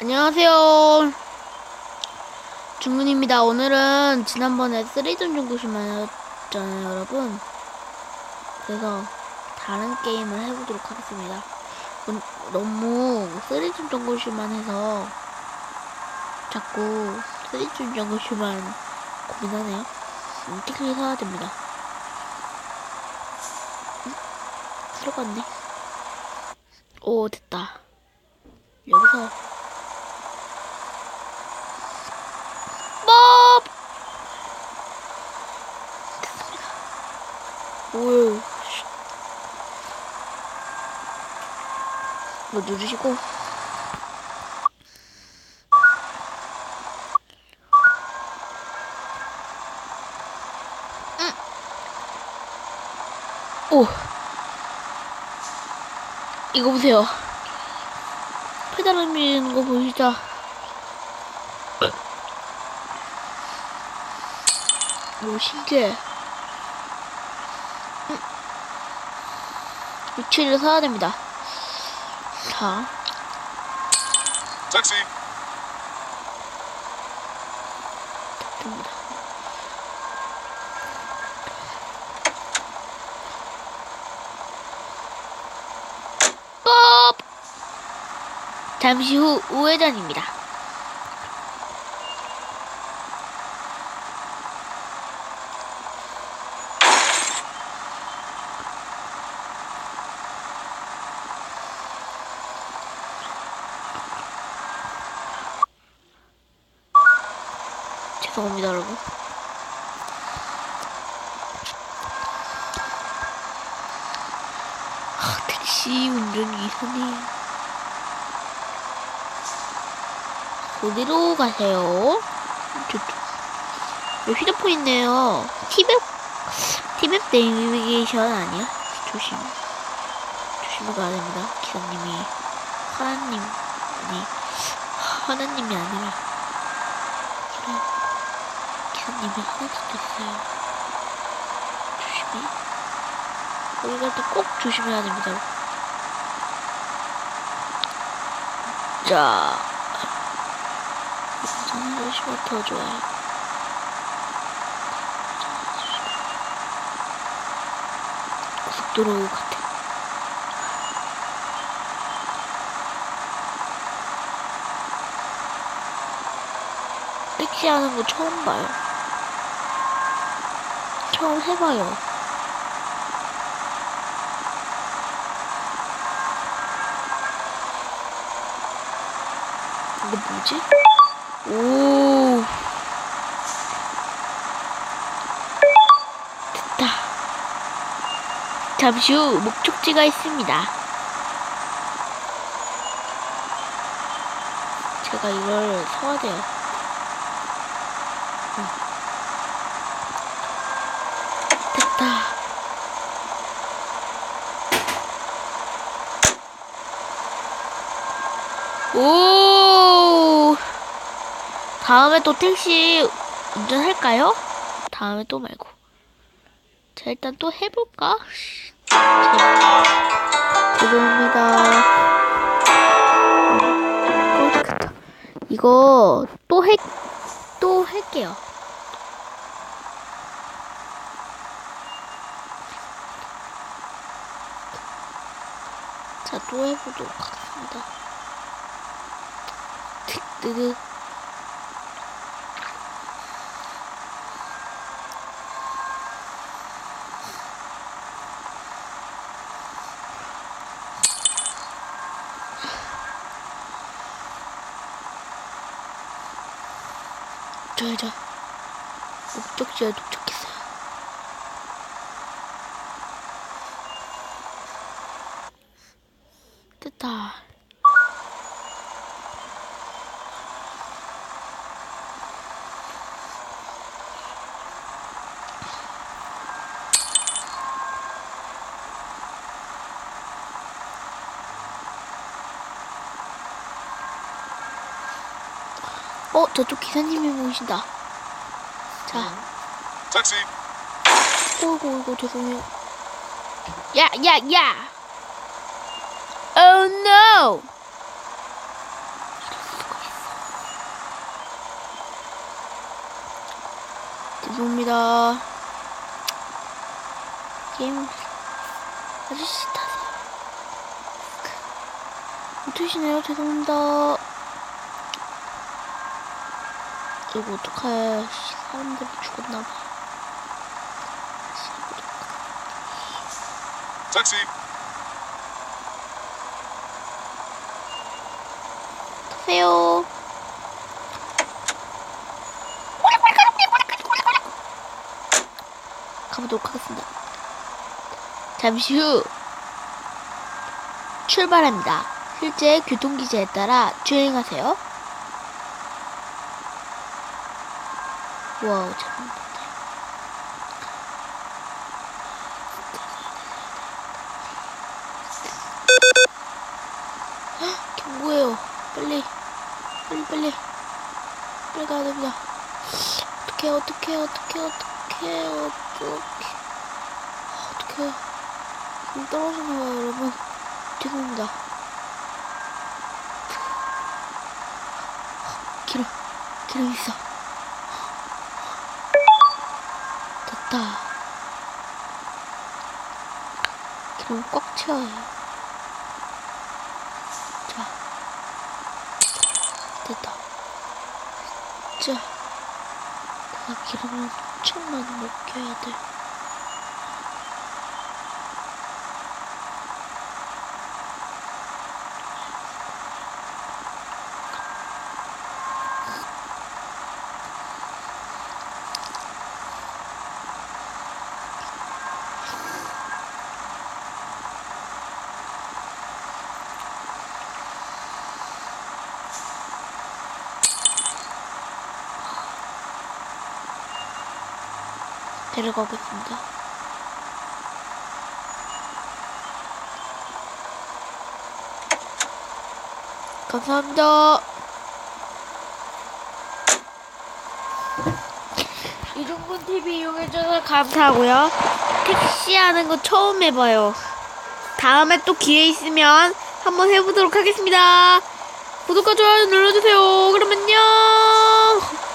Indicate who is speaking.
Speaker 1: 안녕하세요. 중문입니다. 오늘은 지난번에 쓰리존 중구시만 했잖아요, 여러분. 그래서 다른 게임을 해보도록 하겠습니다. 음, 너무 쓰리존 중구시만 해서 자꾸 쓰리존 중구시만 고민하네요. 음, 티켓 사야 됩니다. 음? 들어갔네. 오, 됐다. 여기서 오유. 이거 누르시고. 응. 오. 이거 보세요. 페달 흔드는 거 보이시죠? 오, 신기해. 위치를 사야 됩니다. 자,
Speaker 2: Taxi.
Speaker 1: 됩니다. ป๊! 잠시 후 우회전입니다. 죄송합니다, 여러분. 아, 택시 운전기사님. 어디로 가세요? 저, 휴대폰 있네요. 티맵, 티맵 내비게이션 아니야? 조심. 조심히 가야 됩니다. 기사님이. 하나님, 아니, 하나님이 아니라. 하나님도 있어요. 조심히. 거기 갈 때 꼭 조심해야 됩니다. 자, 저는 열심히 더 좋아요. 고속도로 같아. 택시 하는 거 처음 봐요. 처음 해봐요. 이거 뭐지? 오. 됐다. 잠시 후 목적지가 있습니다. 제가 이걸 서야 돼요. 응. 오. 다음에 또 택시 운전할까요? 다음에 또 말고. 자, 일단 또 해볼까? 자, 죄송합니다. 이거 또 해, 또 할게요. 자, 또 해보도록 하겠습니다. 뜨드. 저 이제 목적지에 도착했어요. 됐다. 어 저쪽 기사님이 보이신다. 자.
Speaker 2: 음.
Speaker 1: 택시. 오고 오고 죄송해요. 야 야 야. Oh no. 죄송합니다. 게임 아저씨 타세요. 그, 어떠시네요? 죄송합니다. 이거 어떡해. 씨, 사람들이 죽었나봐.
Speaker 2: Taxi.
Speaker 1: 타세요. 가보도록 하겠습니다. 잠시 후 출발합니다. 실제 교통기지에 따라 주행하세요. 와우. 헉, 경고해요. 빨리, 빨리, 빨리. 빨리 가야 됩니다. 어떡해, 어떡해, 어떡해, 어떡해, 어떡해. 어떡해. 지금 떨어지나봐요, 여러분. 죄송합니다. 기름, 기름 있어. 됐다. 기름 꽉 채워야 해요. 자. 됐다. 진짜. 내가 기름을 엄청 많이 먹여야 돼. 데려가겠습니다. 감사합니다. 이종근 TV 이용해줘서 감사하고요. 택시 하는 거 처음 해봐요. 다음에 또 기회 있으면 한번 해보도록 하겠습니다. 구독과 좋아요 눌러주세요. 그럼 안녕.